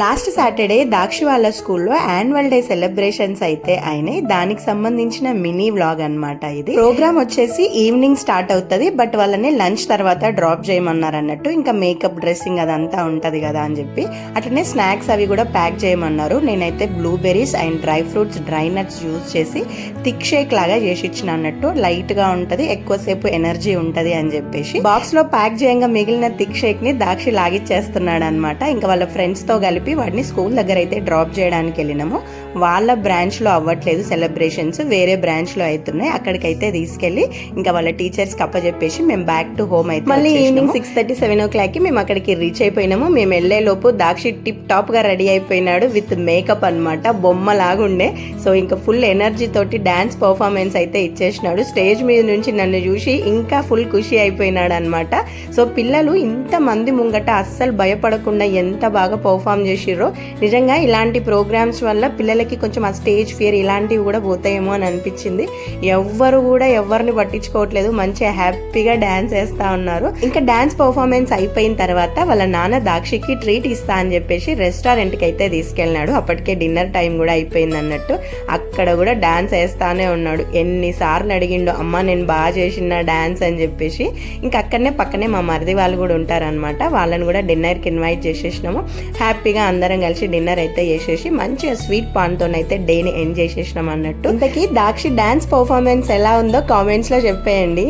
Last Saturday దాక్షి వాళ్ళ స్కూల్లో annual day celebrations అయితే అయినాయి. దానికి సంబంధించిన మినీ వ్లాగ్ అన్నమాట ఇది. ప్రోగ్రామ్ వచ్చేసి ఈవినింగ్ స్టార్ట్ అవుతుంది బట్ వాళ్ళని లంచ్ తర్వాత డ్రాప్ చేయమన్నారు అన్నట్టు ఇంకా మేకప్ డ్రెస్సింగ్ అదంతా ఉంటది కదా అని చెప్పి. అట్లనే స్నాక్స్ అవి కూడా ప్యాక్ చేయమన్నారు. నేనైతే blueberries and dry fruits dry nuts use చేసి థిక్ షేక్ లాగా చేసి ఇచ్చిన అన్నట్టు లైట్గా ఉంటది ఎక్కువసేపు ఎనర్జీ ఉంటది అని చెప్పేసి. బాక్స్లో ప్యాక్ చేయంగా మిగిలిన థిక్ షేక్ని దాక్షి లాగిచ్చేస్తున్నాడు అనమాట ఇంకా వాళ్ళ ఫ్రెండ్స్తో కలిపి వాడిని స్కూల్ దగ్గర అయితే డ్రాప్ చేయడానికి వెళ్ళినాము. వాళ్ళ బ్రాంచ్లో అవ్వట్లేదు సెలబ్రేషన్స్ వేరే బ్రాంచ్లో అవుతున్నాయి అక్కడికైతే తీసుకెళ్ళి ఇంకా వాళ్ళ టీచర్స్కి అప్పచెప్పేసి మేము బ్యాక్ టు హోమ్ అయితే మళ్ళీ ఈవినింగ్ సిక్స్ థర్టీ సెవెన్ ఓ క్లాక్కి మేము అక్కడికి రీచ్ అయిపోయినాము. మేము వెళ్ళే లోపు దాక్షి టిప్ టాప్గా రెడీ అయిపోయినాడు విత్ మేకప్ అన్నమాట బొమ్మ లాగుండే సో ఇంకా ఫుల్ ఎనర్జీ తోటి డాన్స్ పర్ఫార్మెన్స్ అయితే ఇచ్చేసినాడు. స్టేజ్ మీద నుంచి నన్ను చూసి ఇంకా ఫుల్ ఖుషి అయిపోయినాడు అనమాట సో పిల్లలు ఇంత మంది ముంగట అస్సలు భయపడకుండా ఎంత బాగా పర్ఫామ్ చేసిర్రో. నిజంగా ఇలాంటి ప్రోగ్రామ్స్ వల్ల పిల్లలకి కొంచెం ఆ స్టేజ్ ఫియర్ ఇలాంటివి కూడా పోతాయేమో అని అనిపించింది. ఎవ్వరు కూడా ఎవరిని పట్టించుకోవట్లేదు. మంచిగా హ్యాపీగా డాన్స్ వేస్తా ఉన్నారు. ఇంకా డాన్స్ పర్ఫార్మెన్స్ అయిపోయిన తర్వాత వాళ్ళ నాన్న దాక్షికి ట్రీట్ ఇస్తా అని చెప్పేసి రెస్టారెంట్కి అయితే తీసుకెళ్ళినాడు. అప్పటికే డిన్నర్ టైం కూడా అయిపోయింది అన్నట్టు. అక్కడ కూడా డాన్స్ వేస్తానే ఉన్నాడు. ఎన్నిసార్లు అడిగిండు అమ్మ నేను బాగా చేసిన డాన్స్ అని చెప్పేసి. ఇంకా అక్కడనే పక్కనే మా మరిది వాళ్ళు కూడా ఉంటారనమాట వాళ్ళని కూడా డిన్నర్కి ఇన్వైట్ చేసేసినాము. హ్యాపీగా అందరం కలిసి డిన్నర్ అయితే చేసేసి మంచిగా స్వీట్ పాన్తో అయితే డేని ఎండ్ చేసేసినాం అన్నట్టు. ఇంతకీ దాక్షి డాన్స్ పర్ఫార్మెన్స్ ఎలా ఉందో కామెంట్స్లో చెప్పేయండి.